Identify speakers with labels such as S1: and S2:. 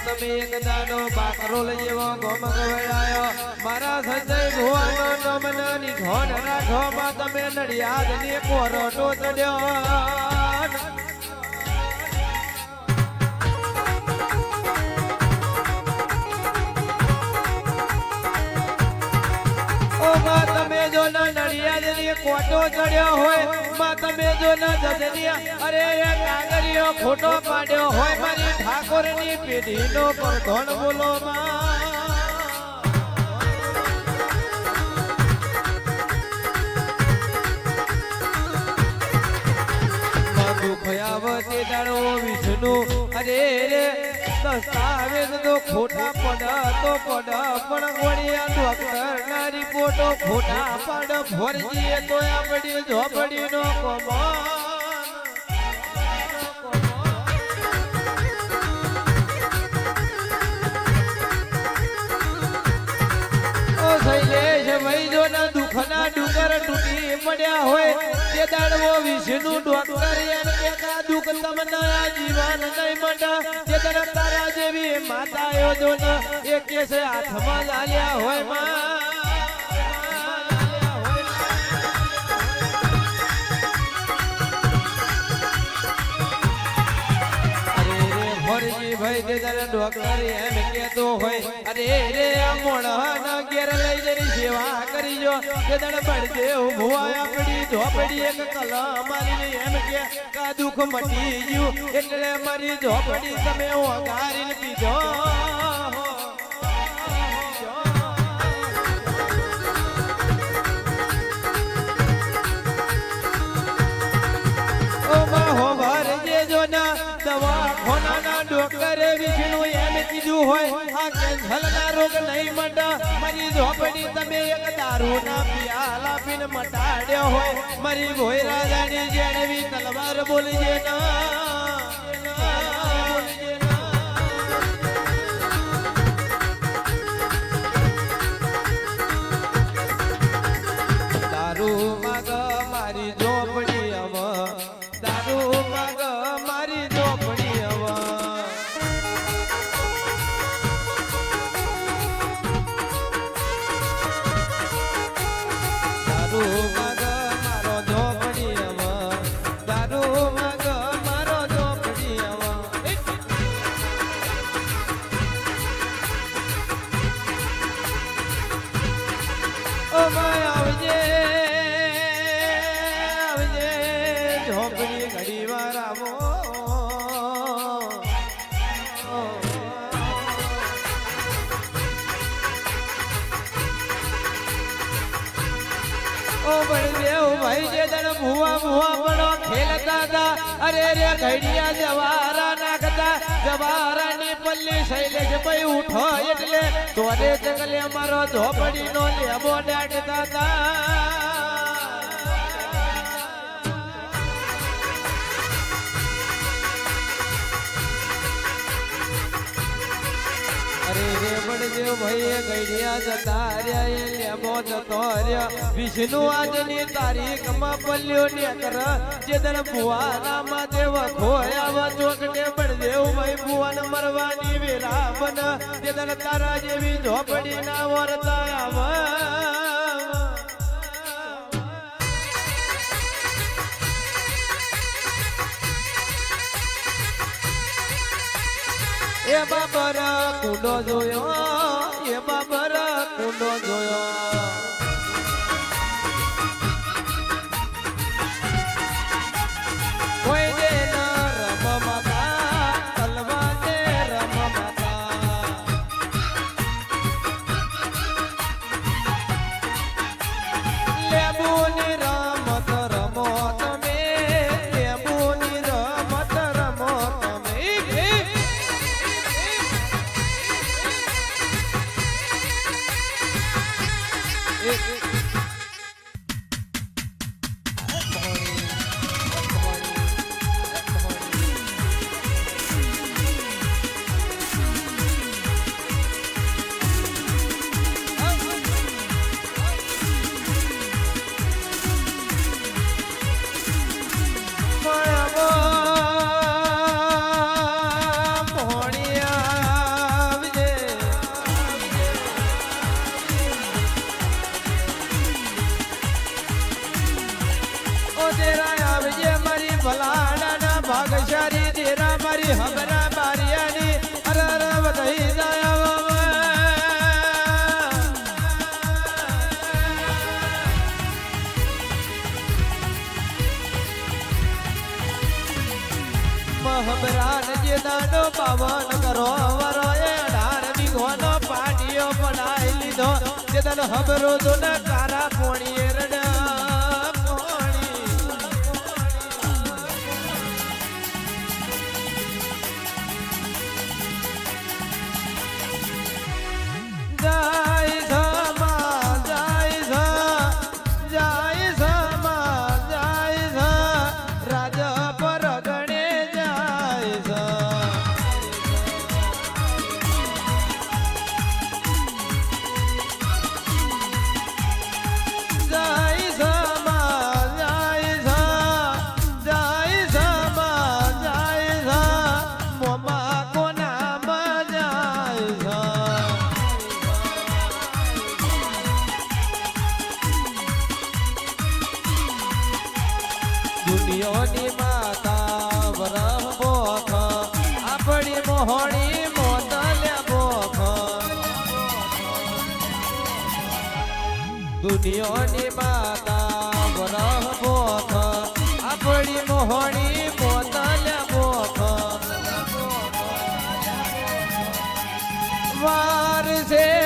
S1: તમે એક દાડો બાકરો લઈ જેવો ગોમ ગવડાયો મારા સંજય ભુવાનો નમનાની ધોન રાખવામાં તમે નડિયાદ ને કોરોટો ચડ્યો કોટો ચડ્યો હોય, માં તમે જો ન જદનિયા અરે, એ કાંગરીઓ ખોટો પાડ્યો હોય, મારી ઠાકોરની પેઢીનો પેઢી ધણ બોલો, માં. દુખયાવતી દાડો વિષ્ણુ. અરે, રે દસ્તાવેજ તો ખોટા પડ, તો પડ, પણ વળિયા ડોક્ટર ના રિપોર્ટો ખોટા પડ. ભરજીએ તો આપણી ઝોપડી નો કમાન પડ્યા હોય, તે દાડવો વિષ્ણુ ડોક્ટર કા દુખ તમને આ જીવન નહીં મળ્યા તે તારા જેવી માતા યો જો એ કેસે હાથમાં લાલ્યા હોયમાં. ભરજી ભાઈ તે તારા ડોક્ટર એમ કહેતો હોય, અરે રે, આ ઘેર લઈ જરી સેવા કરીજો. તે તારા બળદેવ ભુવા આપણી ઝોપડી એક કલા મારીને એમ કે, કા દુઃખ મટી ગયું? એટલે મારી ઝોપડી તમે ઓગારીને પીધો. હોય, આ કેન્સરના રોગ નહીં મટા મારી ઝોપડી તમે એક દારૂ ના પિયાલા પીને મટાડ્યો હોય. મારી ભોય રાજાની જેણવી તલવાર બોલજે ના. ભાઈ જે દણ ભૂવા ભૂવા પડો ખેલતા હતા. અરે રે ઘડિયા જવારા નાખતા જવારા ની પલ્લી શૈલેષ ભાઈ ઉઠો એટલે તોરે જંગલે અમારો ઝોપડી નો લેબો દાટતા હતા. અરે રે બળદેવ ગઈડિયા જતા રહ્યા એ લેબો જતો રહ્યા વિષ્ણુ આજની તારીખમાં પલ્યો ને કર જે માં દેવ ખોયા ચોકટે બળદેવ ભાઈ, ભુવાન મરવાની વેરા બન જે તન તારા જેવી ઝોપડી ના વરતા એ બાબર કુંડો જોયો. ઓ તેરા આવજે મારી ભલાડાના ભાગશારી તેરા મારી લીધો. જે દાડો હબરો દોના કારા પોણી ગાયોની માતા વરમ બોખ, આપણી મોહણી મોતલ્યા બોખ. દુનિયોની માતા વરમ બોખ, આપણી મોહણી મોતલ્યા વાર છે